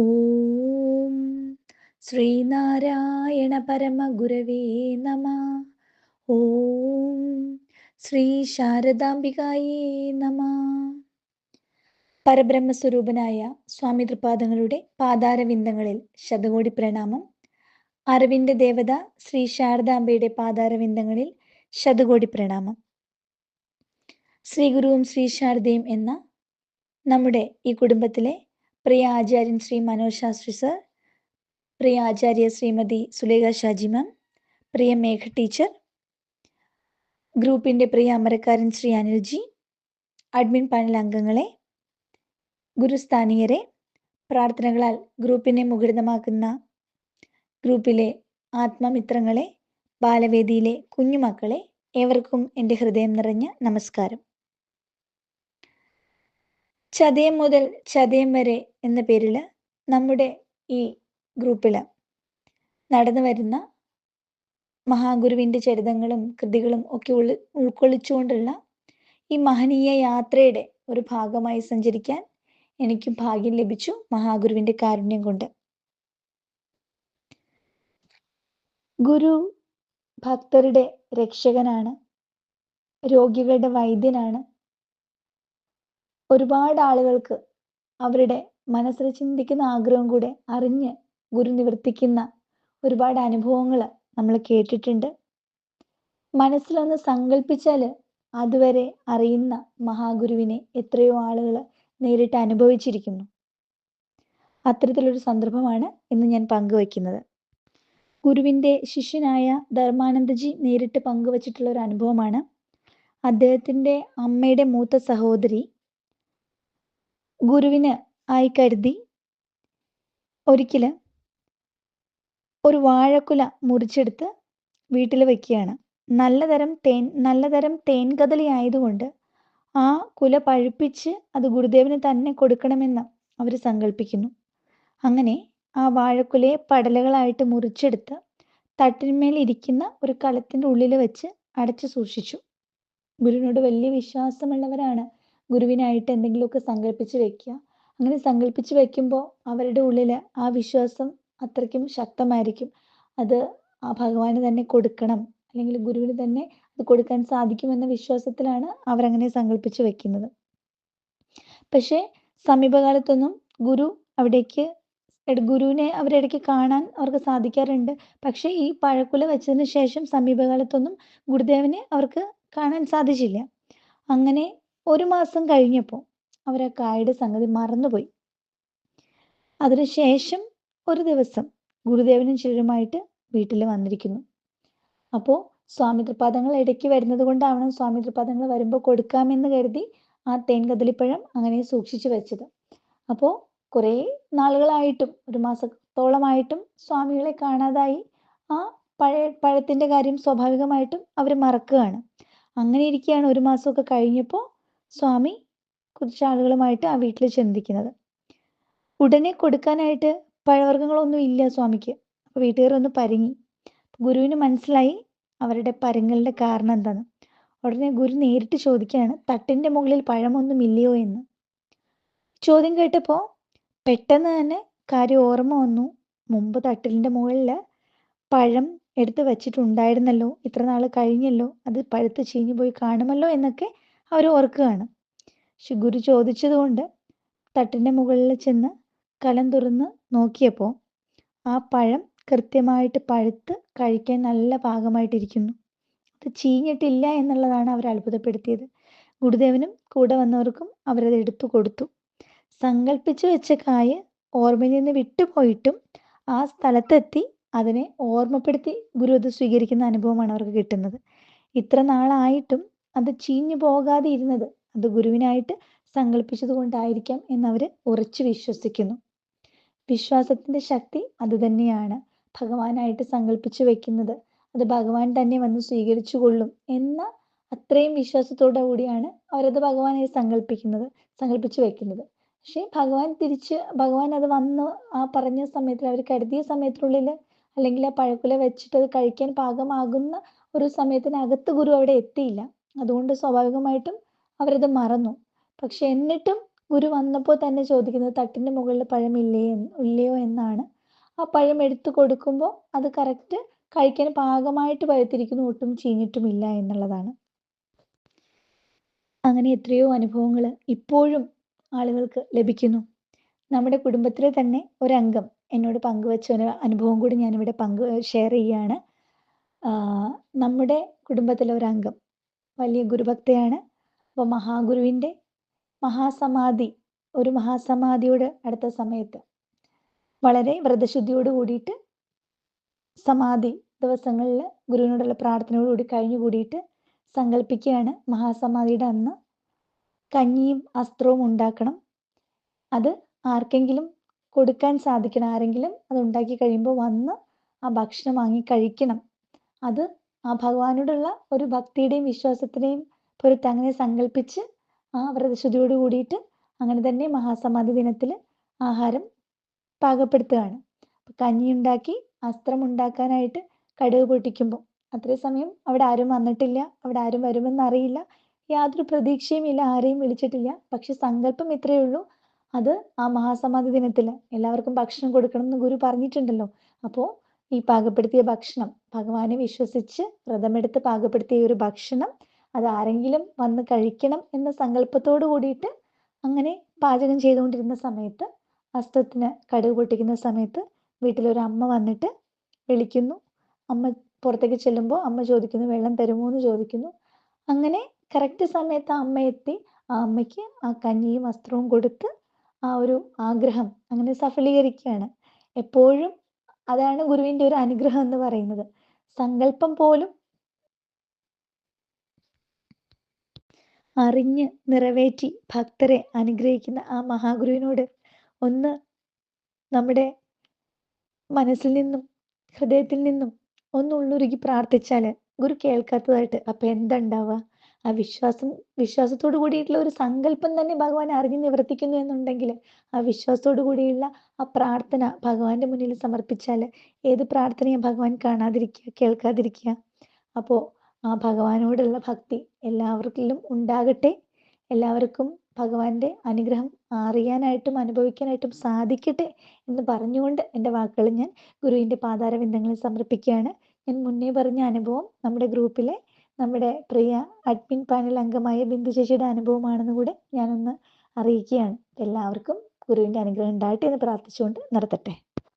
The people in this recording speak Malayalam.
ഓം ശ്രീനാരായണ പരമഗുരവേ നമ. ഓം ശ്രീ ശാരദാംബികായേ നമ. പരബ്രഹ്മസ്വരൂപനായ സ്വാമി തൃപാദങ്ങളുടെ പാതാരവിന്ദങ്ങളിൽ ശതകോടി പ്രണാമം അറിവിന്റെ ദേവത ശ്രീ ശാരദാംബയുടെ പാതാരവിന്ദങ്ങളിൽ ശതകോടി പ്രണാമം ശ്രീ ഗുരുവും ശ്രീ ശാരദയും എന്ന നമ്മുടെ ഈ കുടുംബത്തിലെ പ്രിയ ആചാര്യൻ ശ്രീ മനോജ് ശാസ്ത്രി സർ പ്രിയ ആചാര്യ ശ്രീമതി സുലേഖ ഷാജി മാം പ്രിയ മേഘ ടീച്ചർ ഗ്രൂപ്പിന്റെ പ്രിയ അമരക്കാരൻ ശ്രീ അനിൽജി അഡ്മിൻ പാനൽ അംഗങ്ങളെ ഗുരുസ്ഥാനീയരെ പ്രാർത്ഥനകളാൽ ഗ്രൂപ്പിനെ മുഖരിതമാക്കുന്ന ഗ്രൂപ്പിലെ ആത്മമിത്രങ്ങളെ ബാലവേദിയിലെ കുഞ്ഞുമക്കളെ ഏവർക്കും എന്റെ ഹൃദയം നിറഞ്ഞ നമസ്കാരം. ചതയം മുതൽ ചതയം വരെ എന്ന പേരിൽ നമ്മുടെ ഈ ഗ്രൂപ്പിൽ നടന്നു വരുന്ന മഹാഗുരുവിന്റെ ചരിതങ്ങളും കൃതികളും ഒക്കെ ഉൾക്കൊള്ളിച്ചുകൊണ്ടുള്ള ഈ മഹനീയ യാത്രയുടെ ഒരു ഭാഗമായി സഞ്ചരിക്കാൻ എനിക്ക് ഭാഗ്യം ലഭിച്ചു മഹാഗുരുവിന്റെ കാരുണ്യം കൊണ്ട്. ഗുരു ഭക്തരുടെ രക്ഷകനാണ് രോഗികളുടെ വൈദ്യനാണ് ഒരുപാട് ആളുകൾക്ക് അവരുടെ മനസ്സിൽ ചിന്തിക്കുന്ന ആഗ്രഹം കൂടെ അറിഞ്ഞ് ഗുരു നിവർത്തിക്കുന്ന ഒരുപാട് അനുഭവങ്ങൾ നമ്മൾ കേട്ടിട്ടുണ്ട്. മനസ്സിലൊന്ന് സങ്കല്പിച്ചാൽ അതുവരെ അറിയുന്ന മഹാഗുരുവിനെ എത്രയോ ആളുകൾ നേരിട്ട് അനുഭവിച്ചിരിക്കുന്നു. അത്തരത്തിലൊരു സന്ദർഭമാണ് ഇന്ന് ഞാൻ പങ്കുവയ്ക്കുന്നത്. ഗുരുവിന്റെ ശിഷ്യനായ ധർമാനന്ദജി നേരിട്ട് പങ്കുവച്ചിട്ടുള്ള ഒരു അനുഭവമാണ്. അദ്ദേഹത്തിന്റെ അമ്മയുടെ മൂത്ത സഹോദരി ഗുരുവിന് ആയി കരുതി ഒരിക്കൽ ഒരു വാഴക്കുല മുറിച്ചെടുത്ത് വീട്ടിൽ വെക്കുകയാണ്. നല്ലതരം തേൻ നല്ലതരം തേൻ കദളി ആയതുകൊണ്ട് ആ കുല പഴുപ്പിച്ച് അത് ഗുരുദേവന് തന്നെ കൊടുക്കണമെന്ന് അവർ സങ്കല്പിക്കുന്നു അങ്ങനെ ആ വാഴക്കുലയെ പടലകളായിട്ട് മുറിച്ചെടുത്ത് തട്ടിന്മേൽ ഇരിക്കുന്ന ഒരു കളത്തിന്റെ ഉള്ളിൽ വെച്ച് അടച്ചു സൂക്ഷിച്ചു. ഗുരുവിനോട് വലിയ വിശ്വാസമുള്ളവരാണ് ഗുരുവിനായിട്ട് എന്തെങ്കിലുമൊക്കെ സങ്കല്പിച്ച് വെക്കുക. അങ്ങനെ സങ്കല്പിച്ച് വെക്കുമ്പോൾ അവരുടെ ഉള്ളിൽ ആ വിശ്വാസം അത്രയ്ക്കും ശക്തമായിരിക്കും. അത് ആ ഭഗവാന് തന്നെ കൊടുക്കണം. അല്ലെങ്കിൽ ഗുരുവിന് തന്നെ അത് കൊടുക്കാൻ സാധിക്കുമെന്ന വിശ്വാസത്തിലാണ് അവരങ്ങനെ സങ്കല്പിച്ച് വെക്കുന്നത്. പക്ഷേ സമീപകാലത്തൊന്നും ഗുരു അവിടേക്ക് ഗുരുവിനെ അവരിടയ്ക്ക് കാണാൻ അവർക്ക് സാധിക്കാറുണ്ട്. പക്ഷേ ഈ പഴക്കുല വെച്ചതിന് ശേഷം സമീപകാലത്തൊന്നും ഗുരുദേവനെ അവർക്ക് കാണാൻ സാധിച്ചില്ല. അങ്ങനെ ഒരു മാസം കഴിഞ്ഞപ്പോൾ അവർ ആ കായുടെ സംഗതി മറന്നുപോയി. അതിനുശേഷം ഒരു ദിവസം ഗുരുദേവനും ചിലരുമായിട്ട് വീട്ടിൽ വന്നിരിക്കുന്നു. അപ്പോൾ സ്വാമി തൃപാദങ്ങൾ ഇടയ്ക്ക് വരുന്നത് കൊണ്ടാവണം സ്വാമി തൃപാദങ്ങൾ വരുമ്പോൾ കൊടുക്കാമെന്ന് കരുതി ആ തേൻ കദളിപ്പഴം അങ്ങനെ സൂക്ഷിച്ചു വെച്ചത്. അപ്പോൾ കുറേ നാളുകളായിട്ടും ഒരു മാസത്തോളമായിട്ടും സ്വാമികളെ കാണാതായി. ആ പഴയ പഴത്തിന്റെ കാര്യം സ്വാഭാവികമായിട്ടും അവർ മറക്കുകയാണ്. അങ്ങനെ ഇരിക്കുകയാണ് ഒരു മാസമൊക്കെ കഴിഞ്ഞപ്പോൾ സ്വാമി കുറച്ച് ആളുകളുമായിട്ട് ആ വീട്ടിൽ ചിന്തിക്കുന്നത്. ഉടനെ കൊടുക്കാനായിട്ട് പഴവർഗങ്ങളൊന്നും ഇല്ല സ്വാമിക്ക്. അപ്പോൾ വീട്ടുകാർ ഒന്ന് പരങ്ങി. ഗുരുവിന് മനസ്സിലായി അവരുടെ പരങ്ങളുടെ കാരണം എന്താണ്. ഉടനെ ഗുരു നേരിട്ട് ചോദിക്കുകയാണ് തട്ടിന്റെ മുകളിൽ പഴമൊന്നും ഇല്ലയോ എന്ന്? ചോദ്യം കേട്ടപ്പോൾ പെട്ടെന്ന് തന്നെ കാര്യം ഓർമ്മ വന്നു. മുമ്പ് തട്ടിലിന്റെ മുകളിൽ പഴം എടുത്ത് വെച്ചിട്ടുണ്ടായിരുന്നല്ലോ. ഇത്ര നാൾ കഴിഞ്ഞല്ലോ. അത് പഴുത്ത് ചീഞ്ഞു പോയി കാണുമല്ലോ എന്നൊക്കെ അവർ ഓർക്കുകയാണ്. പക്ഷെ ഗുരു ചോദിച്ചതുകൊണ്ട് തട്ടിന്റെ മുകളിൽ ചെന്ന് കലം തുറന്ന് നോക്കിയപ്പോൾ ആ പഴം കൃത്യമായിട്ട് പഴുത്ത് കഴിക്കാൻ നല്ല പാകമായിട്ടിരിക്കുന്നു. അത് ചീഞ്ഞിട്ടില്ല എന്നുള്ളതാണ് അവർ അത്ഭുതപ്പെടുത്തിയത്. ഗുരുദേവനും കൂടെ വന്നവർക്കും അവരത് എടുത്തു കൊടുത്തു. സങ്കല്പിച്ചു വെച്ച കായ് ഓർമ്മയിൽ നിന്ന് വിട്ടുപോയിട്ടും ആ സ്ഥലത്തെത്തി അതിനെ ഓർമ്മപ്പെടുത്തി ഗുരു അത് സ്വീകരിക്കുന്ന അനുഭവമാണ് അവർക്ക് കിട്ടുന്നത്. ഇത്ര നാളായിട്ടും അത് ചീഞ്ഞു പോകാതെ ഇരുന്നത് അത് ഗുരുവിനായിട്ട് സങ്കല്പിച്ചത് കൊണ്ടായിരിക്കാം എന്നവർ ഉറച്ചു വിശ്വസിക്കുന്നു. വിശ്വാസത്തിന്റെ ശക്തി അത് തന്നെയാണ്. ഭഗവാനായിട്ട് സങ്കല്പിച്ചു വെക്കുന്നത് അത് ഭഗവാൻ തന്നെ വന്ന് സ്വീകരിച്ചു കൊള്ളും എന്ന അത്രയും വിശ്വാസത്തോടു കൂടിയാണ് അവരത് ഭഗവാനായി സങ്കല്പിക്കുന്നത് സങ്കല്പിച്ചു വെക്കുന്നത്. പക്ഷേ ഭഗവാൻ തിരിച്ച് ഭഗവാൻ അത് വന്ന് ആ പറഞ്ഞ സമയത്തിൽ അവർ കരുതിയ സമയത്തിനുള്ളിൽ അല്ലെങ്കിൽ ആ പഴക്കുല വെച്ചിട്ട് അത് കഴിക്കാൻ പാകമാകുന്ന ഒരു സമയത്തിനകത്ത് ഗുരു അവിടെ എത്തിയില്ല. അതുകൊണ്ട് സ്വാഭാവികമായിട്ടും അവരത് മറന്നു. പക്ഷെ എന്നിട്ടും ഗുരു വന്നപ്പോൾ തന്നെ ചോദിക്കുന്നത് തട്ടിന്റെ മുകളിൽ പഴമില്ലേ എന്ന് ഇല്ലയോ എന്നാണ്. ആ പഴം എടുത്തു കൊടുക്കുമ്പോൾ അത് കറക്റ്റ് കഴിക്കാൻ പാകമായിട്ട് പഴുത്തിരിക്കുന്നു ഒട്ടും ചീഞ്ഞിട്ടുമില്ല എന്നുള്ളതാണ്. അങ്ങനെ എത്രയോ അനുഭവങ്ങൾ ഇപ്പോഴും ആളുകൾക്ക് ലഭിക്കുന്നു. നമ്മുടെ കുടുംബത്തിലെ തന്നെ ഒരംഗം എന്നോട് പങ്കുവച്ച ഒരു അനുഭവം കൂടി ഞാനിവിടെ പങ്കു ഷെയർ ചെയ്യാണ് നമ്മുടെ കുടുംബത്തിലെ ഒരംഗം. വലിയ ഗുരുഭക്തയാണ്. അപ്പോൾ മഹാഗുരുവിന്റെ മഹാസമാധി ഒരു മഹാസമാധിയോട് അടുത്ത സമയത്ത് വളരെ വ്രതശുദ്ധിയോട് കൂടിയിട്ട് സമാധി ദിവസങ്ങളിൽ ഗുരുവിനോടുള്ള പ്രാർത്ഥനയോട് കൂടി കഴിഞ്ഞു കൂടിയിട്ട് സങ്കല്പിക്കുകയാണ് മഹാസമാധിയുടെ അന്ന്. കഞ്ഞിയും അസ്ത്രവും ഉണ്ടാക്കണം. അത് ആർക്കെങ്കിലും കൊടുക്കാൻ സാധിക്കണം ആരെങ്കിലും അത് ഉണ്ടാക്കി കഴിയുമ്പോൾ വന്ന് ആ ഭക്ഷണം വാങ്ങി കഴിക്കണം. അത് ആ ഭഗവാനോടുള്ള ഒരു ഭക്തിയുടെയും വിശ്വാസത്തിന്റെയും പൊരുത്ത് അങ്ങനെ സങ്കല്പിച്ച് ആ വ്രതശുദ്ധിയോട് കൂടിയിട്ട് അങ്ങനെ തന്നെ മഹാസമാധി ദിനത്തിൽ ആഹാരം പാകപ്പെടുത്തുകയാണ്. കഞ്ഞി ഉണ്ടാക്കി അസ്ത്രം ഉണ്ടാക്കാനായിട്ട് കടുക് പൊട്ടിക്കുമ്പോൾ. അത്രയും സമയം അവിടെ ആരും വന്നിട്ടില്ല. അവിടെ ആരും വരുമെന്ന് അറിയില്ല. യാതൊരു പ്രതീക്ഷയും ഇല്ല ആരെയും വിളിച്ചിട്ടില്ല. പക്ഷെ സങ്കല്പം ഇത്രയേ ഉള്ളൂ. അത് ആ മഹാസമാധി ദിനത്തിൽ എല്ലാവർക്കും ഭക്ഷണം കൊടുക്കണം എന്ന് ഗുരു പറഞ്ഞിട്ടുണ്ടല്ലോ. അപ്പോൾ ഈ പാകപ്പെടുത്തിയ ഭക്ഷണം. ഭഗവാനെ വിശ്വസിച്ച് വ്രതമെടുത്ത് പാകപ്പെടുത്തിയ ഒരു ഭക്ഷണം അത് ആരെങ്കിലും വന്ന് കഴിക്കണം എന്ന സങ്കല്പത്തോട് കൂടിയിട്ട് അങ്ങനെ പാചകം ചെയ്തുകൊണ്ടിരുന്ന സമയത്ത് അസ്തത്തിന് കടുക് പൊട്ടിക്കുന്ന സമയത്ത് വീട്ടിലൊരു അമ്മ വന്നിട്ട് വിളിക്കുന്നു. അമ്മ പുറത്തേക്ക് ചെല്ലുമ്പോൾ അമ്മ ചോദിക്കുന്നു വെള്ളം തരുമോ? എന്ന് ചോദിക്കുന്നു. അങ്ങനെ കറക്റ്റ് സമയത്ത് അമ്മ എത്തി. ആ അമ്മയ്ക്ക് ആ കഞ്ഞിയും വസ്ത്രവും കൊടുത്ത് ആ ഒരു ആഗ്രഹം അങ്ങനെ സഫലീകരിക്കുകയാണ്. എപ്പോഴും അതാണ് ഗുരുവിന്റെ ഒരു അനുഗ്രഹം എന്ന് പറയുന്നത്. സങ്കല്പം പോലും അറിഞ്ഞ് നിറവേറ്റി ഭക്തരെ അനുഗ്രഹിക്കുന്ന ആ മഹാഗുരുവിനോട് ഒന്ന് നമ്മുടെ മനസ്സിൽ നിന്നും ഹൃദയത്തിൽ നിന്നും ഒന്ന് ഉള്ളുരുകി പ്രാർത്ഥിച്ചാൽ ഗുരു കേൾക്കാത്തതായിട്ട് അപ്പൊ എന്താ ഉണ്ടാവുക ആ വിശ്വാസം വിശ്വാസത്തോടു കൂടിയിട്ടുള്ള ഒരു സങ്കല്പം തന്നെ ഭഗവാൻ അറിഞ്ഞു നിവർത്തിക്കുന്നു എന്നുണ്ടെങ്കിൽ ആ വിശ്വാസത്തോടു കൂടിയുള്ള ആ പ്രാർത്ഥന ഭഗവാന്റെ മുന്നിൽ സമർപ്പിച്ചാൽ ഏത് പ്രാർത്ഥനയും ഭഗവാൻ കാണാതിരിക്കുക കേൾക്കാതിരിക്കുക. അപ്പോൾ ആ ഭഗവാനോടുള്ള ഭക്തി എല്ലാവർക്കിലും ഉണ്ടാകട്ടെ. എല്ലാവർക്കും ഭഗവാന്റെ അനുഗ്രഹം അറിയാനായിട്ടും അനുഭവിക്കാനായിട്ടും സാധിക്കട്ടെ എന്ന് പറഞ്ഞുകൊണ്ട് എന്റെ വാക്കുകൾ ഞാൻ ഗുരുവിന്റെ പാതാരവിന്ദങ്ങളിൽ സമർപ്പിക്കുകയാണ്. ഞാൻ മുന്നേ പറഞ്ഞ അനുഭവം നമ്മുടെ ഗ്രൂപ്പിലെ നമ്മുടെ പ്രിയ അഡ്മിൻ പാനൽ അംഗമായ ബിന്ദു ചേച്ചിയുടെ അനുഭവമാണെന്ന് കൂടെ ഞാനൊന്ന് അറിയിക്കുകയാണ്. എല്ലാവർക്കും ഗുരുവിന്റെ അനുഗ്രഹം ഉണ്ടാകട്ടെ എന്ന് പ്രാർത്ഥിച്ചുകൊണ്ട് നിർത്തട്ടെ.